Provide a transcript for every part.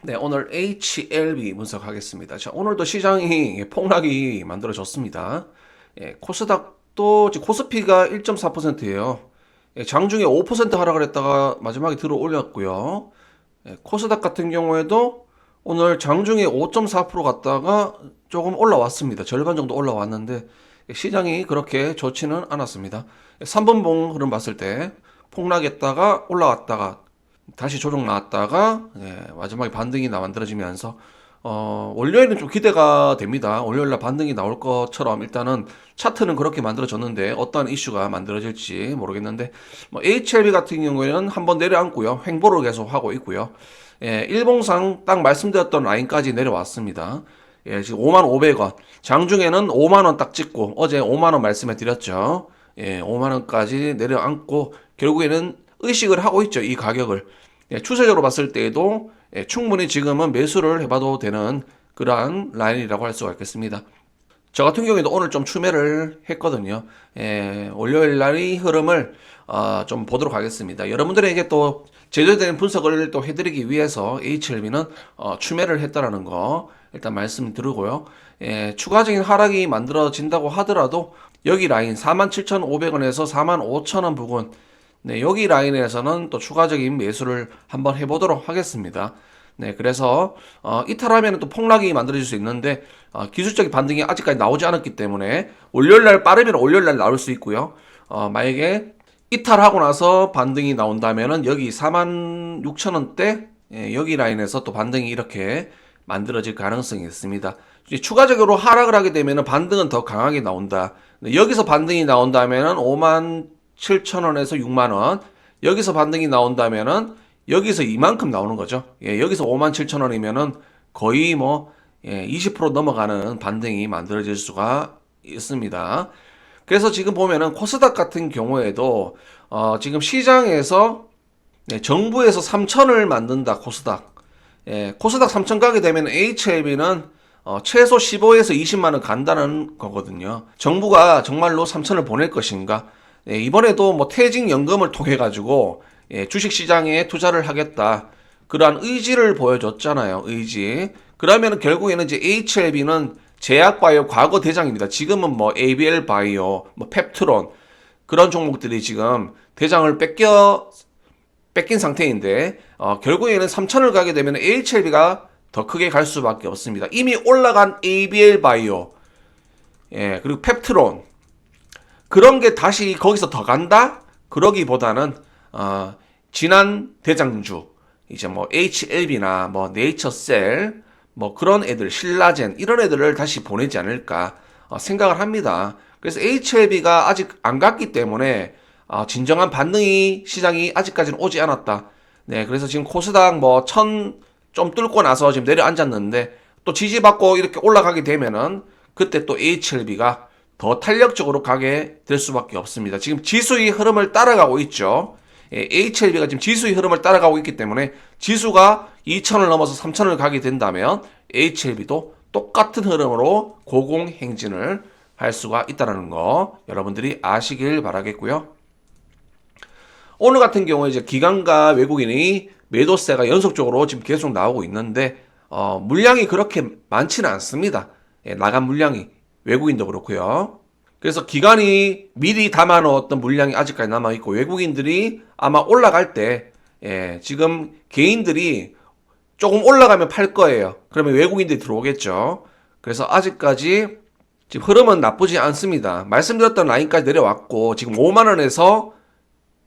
네, 오늘 HLB 분석하겠습니다. 자, 오늘도 시장이 폭락이 만들어졌습니다. 예, 코스닥도 지금 코스피가 1.4%예요. 예, 장중에 5% 하락을 했다가 마지막에 들어 올렸고요. 예, 코스닥 같은 경우에도 오늘 장중에 5.4% 갔다가 조금 올라왔습니다. 절반 정도 올라왔는데 예, 시장이 그렇게 좋지는 않았습니다. 3분 봉 흐름 봤을 때 폭락했다가 올라왔다가 다시 조정 나왔다가 예, 마지막에 반등이 나 만들어지면서 어, 월요일은 좀 기대가 됩니다. 월요일 날 반등이 나올 것처럼 일단은 차트는 그렇게 만들어졌는데 어떠한 이슈가 만들어질지 모르겠는데 뭐 HLB 같은 경우에는 한번 내려앉고요. 횡보를 계속 하고 있고요. 예, 일봉상 딱 말씀드렸던 라인까지 내려왔습니다. 예, 지금 5만 500원. 장중에는 5만 원 딱 찍고 어제 5만 원 말씀해 드렸죠. 예, 5만 원까지 내려앉고 결국에는 의식을 하고 있죠. 이 가격을. 예, 추세적으로 봤을 때에도 예, 충분히 지금은 매수를 해봐도 되는 그러한 라인이라고 할 수가 있겠습니다. 저 같은 경우에도 오늘 좀 추매를 했거든요. 예, 월요일 날의 흐름을 어, 좀 보도록 하겠습니다. 여러분들에게 또 제대로 된 분석을 또 해드리기 위해서 HLB는 어, 추매를 했다라는 거 일단 말씀드리고요. 예, 추가적인 하락이 만들어진다고 하더라도 여기 라인 47,500원에서 45,000원 부근 네, 여기 라인에서는 또 추가적인 매수를 한번 해보도록 하겠습니다. 네, 그래서 어, 이탈하면 또 폭락이 만들어질 수 있는데 어, 기술적인 반등이 아직까지 나오지 않았기 때문에 월요일날 빠르면 월요일날 나올 수 있고요. 어, 만약에 이탈하고 나서 반등이 나온다면은 여기 46,000원대 예, 여기 라인에서 또 반등이 이렇게 만들어질 가능성이 있습니다. 추가적으로 하락을 하게 되면은 반등은 더 강하게 나온다. 근데 여기서 반등이 나온다면은 5만 7천 원에서 6만 원. 여기서 반등이 나온다면은 여기서 이만큼 나오는 거죠. 예, 여기서 5만 7천 원이면은 거의 뭐 예, 20% 넘어가는 반등이 만들어질 수가 있습니다. 그래서 지금 보면은 코스닥 같은 경우에도 어, 지금 시장에서 네, 정부에서 3천을 만든다 코스닥. 예, 코스닥 3천 가게 되면 HLB는 어, 최소 15에서 20만 원 간다는 거거든요. 정부가 정말로 3천을 보낼 것인가? 예, 이번에도 뭐 퇴직연금을 통해 가지고 예, 주식 시장에 투자를 하겠다. 그러한 의지를 보여줬잖아요. 의지. 그러면 결국에는 이제 HLB는 제약바이오 과거 대장입니다. 지금은 뭐 ABL 바이오, 뭐 펩트론 그런 종목들이 지금 대장을 뺏겨 뺏긴 상태인데 어, 결국에는 3천을 가게 되면 HLB가 더 크게 갈 수밖에 없습니다. 이미 올라간 ABL 바이오, 예 그리고 펩트론 그런 게 다시 거기서 더 간다? 그러기보다는 어, 지난 대장주 이제 뭐 HLB나 뭐 네이처셀 뭐 그런 애들 신라젠 이런 애들을 다시 보내지 않을까 어, 생각을 합니다. 그래서 HLB가 아직 안 갔기 때문에 어, 진정한 반등이 시장이 아직까지는 오지 않았다. 네, 그래서 지금 코스닥 뭐 천 좀 뚫고 나서 지금 내려앉았는데 또 지지받고 이렇게 올라가게 되면은 그때 또 HLB가 더 탄력적으로 가게 될 수밖에 없습니다. 지금 지수의 흐름을 따라가고 있죠. 예, HLB가 지금 지수의 흐름을 따라가고 있기 때문에 지수가 2천을 넘어서 3천을 가게 된다면 HLB도 똑같은 흐름으로 고공 행진을 할 수가 있다는 거 여러분들이 아시길 바라겠고요. 오늘 같은 경우에 이제 기관과 외국인이 매도세가 연속적으로 지금 계속 나오고 있는데 어, 물량이 그렇게 많지는 않습니다. 예, 나간 물량이 외국인도 그렇고요. 그래서 기관이 미리 담아 놓았던 물량이 아직까지 남아 있고 외국인들이 아마 올라갈 때 예, 지금 개인들이 조금 올라가면 팔 거예요. 그러면 외국인들이 들어오겠죠. 그래서 아직까지 지금 흐름은 나쁘지 않습니다. 말씀드렸던 라인까지 내려왔고 지금 5만 원에서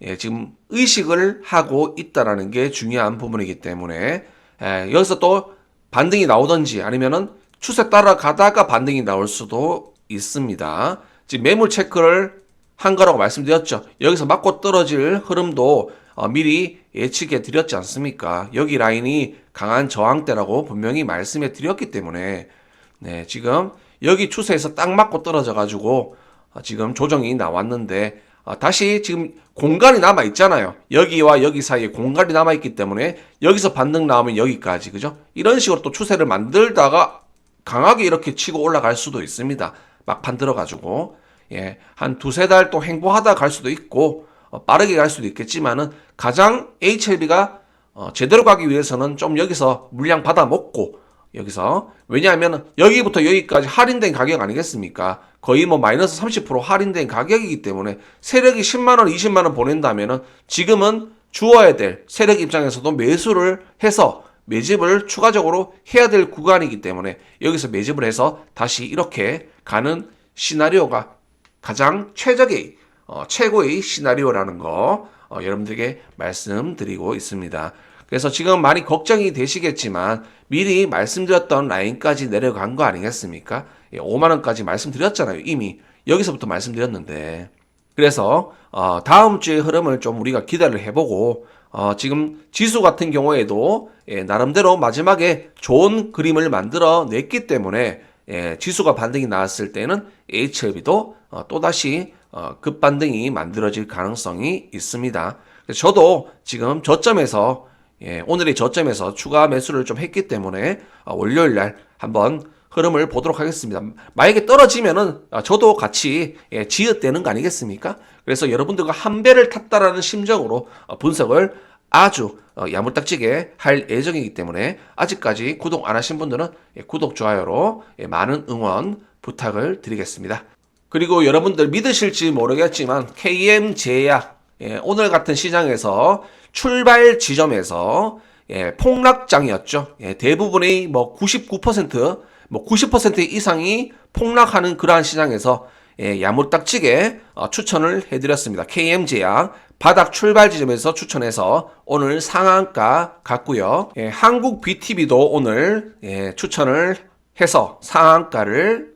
예, 지금 의식을 하고 있다라는 게 중요한 부분이기 때문에 예, 여기서 또 반등이 나오든지 아니면은 추세 따라가다가 반등이 나올 수도 있습니다. 지금 매물 체크를 한 거라고 말씀드렸죠. 여기서 맞고 떨어질 흐름도 어, 미리 예측해 드렸지 않습니까? 여기 라인이 강한 저항대라고 분명히 말씀해 드렸기 때문에 네, 지금 여기 추세에서 딱 맞고 떨어져 가지고 어, 지금 조정이 나왔는데 어, 다시 지금 공간이 남아 있잖아요. 여기와 여기 사이에 공간이 남아 있기 때문에 여기서 반등 나오면 여기까지 그죠? 이런 식으로 또 추세를 만들다가 강하게 이렇게 치고 올라갈 수도 있습니다. 막판 들어가지고 예, 한 두세 달 또 행보하다 갈 수도 있고 어, 빠르게 갈 수도 있겠지만은 가장 HLB가 어, 제대로 가기 위해서는 좀 여기서 물량 받아 먹고 여기서 왜냐하면 여기부터 여기까지 할인된 가격 아니겠습니까? 거의 뭐 마이너스 30% 할인된 가격이기 때문에 세력이 10만 원, 20만 원 보낸다면은 지금은 주어야 될 세력 입장에서도 매수를 해서 매집을 추가적으로 해야 될 구간이기 때문에 여기서 매집을 해서 다시 이렇게 가는 시나리오가 가장 최적의 어, 최고의 시나리오라는 거 어, 여러분들에게 말씀드리고 있습니다. 그래서 지금 많이 걱정이 되시겠지만 미리 말씀드렸던 라인까지 내려간 거 아니겠습니까? 5만 원까지 말씀드렸잖아요. 이미 여기서부터 말씀드렸는데 그래서 어, 다음 주의 흐름을 좀 우리가 기대를 해보고 어, 지금 지수 같은 경우에도 예, 나름대로 마지막에 좋은 그림을 만들어 냈기 때문에 예, 지수가 반등이 나왔을 때는 HLB도 어, 또다시 어, 급반등이 만들어질 가능성이 있습니다. 저도 지금 저점에서 예, 오늘의 저점에서 추가 매수를 좀 했기 때문에 어, 월요일 날 한번 흐름을 보도록 하겠습니다. 만약에 떨어지면은 아, 저도 같이 예, 지읒되는 거 아니겠습니까? 그래서 여러분들과 한 배를 탔다라는 심정으로 어, 분석을 아주 어, 야물딱지게 할 예정이기 때문에 아직까지 구독 안 하신 분들은 예, 구독 좋아요로 예, 많은 응원 부탁을 드리겠습니다. 그리고 여러분들 믿으실지 모르겠지만 KM 제약 예, 오늘 같은 시장에서 출발 지점에서 예, 폭락장이었죠. 예, 대부분의 뭐 99%, 뭐 90% 이상이 폭락하는 그러한 시장에서 예, 야무딱지게 어, 추천을 해드렸습니다. KM 제약 바닥 출발 지점에서 추천해서 오늘 상한가 갔고요. 예, 한국 BTV도 오늘 예, 추천을 해서 상한가를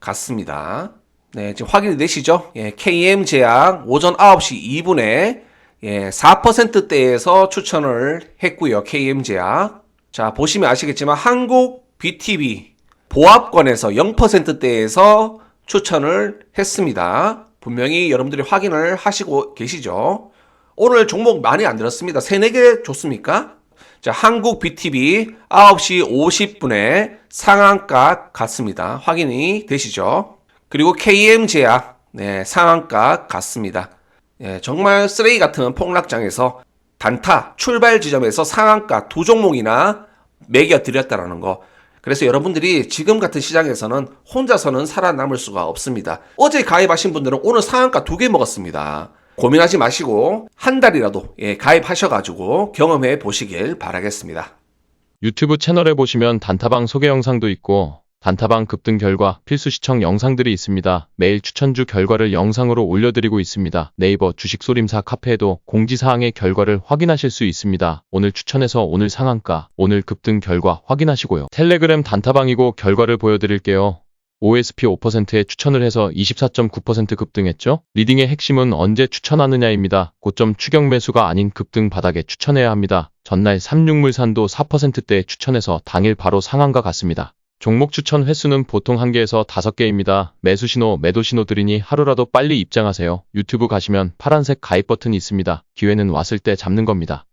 갔습니다. 네, 지금 확인이 되시죠? 예, KM 제약 오전 9시 2분에 예, 4%대에서 추천을 했고요. KM 제약. 자, 보시면 아시겠지만 한국 BTV 보합권에서 0%대에서 추천을 했습니다. 분명히 여러분들이 확인을 하시고 계시죠? 오늘 종목 많이 안 들었습니다. 3, 4개 줬습니까? 자, 한국 BTV 9시 50분에 상한가 갔습니다. 확인이 되시죠? 그리고 KM 제약, 네, 상한가 갔습니다. 예, 정말 쓰레기 같은 폭락장에서 단타 출발 지점에서 상한가 두 종목이나 매겨 드렸다라는 거. 그래서 여러분들이 지금 같은 시장에서는 혼자서는 살아남을 수가 없습니다. 어제 가입하신 분들은 오늘 상한가 두 개 먹었습니다. 고민하지 마시고 한 달이라도 예, 가입하셔가지고 경험해 보시길 바라겠습니다. 유튜브 채널에 보시면 단타방 소개 영상도 있고 단타방 급등 결과 필수 시청 영상들이 있습니다. 매일 추천주 결과를 영상으로 올려드리고 있습니다. 네이버 주식소림사 카페에도 공지사항의 결과를 확인하실 수 있습니다. 오늘 추천해서 오늘 상한가, 오늘 급등 결과 확인하시고요. 텔레그램 단타방이고 결과를 보여드릴게요. OSP 5%에 추천을 해서 24.9% 급등했죠? 리딩의 핵심은 언제 추천하느냐입니다. 고점 추격 매수가 아닌 급등 바닥에 추천해야 합니다. 전날 삼육물산도 4%대에 추천해서 당일 바로 상한가 갔습니다. 종목 추천 횟수는 보통 1개에서 5개입니다. 매수 신호, 매도 신호 드리니 하루라도 빨리 입장하세요. 유튜브 가시면 파란색 가입 버튼이 있습니다. 기회는 왔을 때 잡는 겁니다.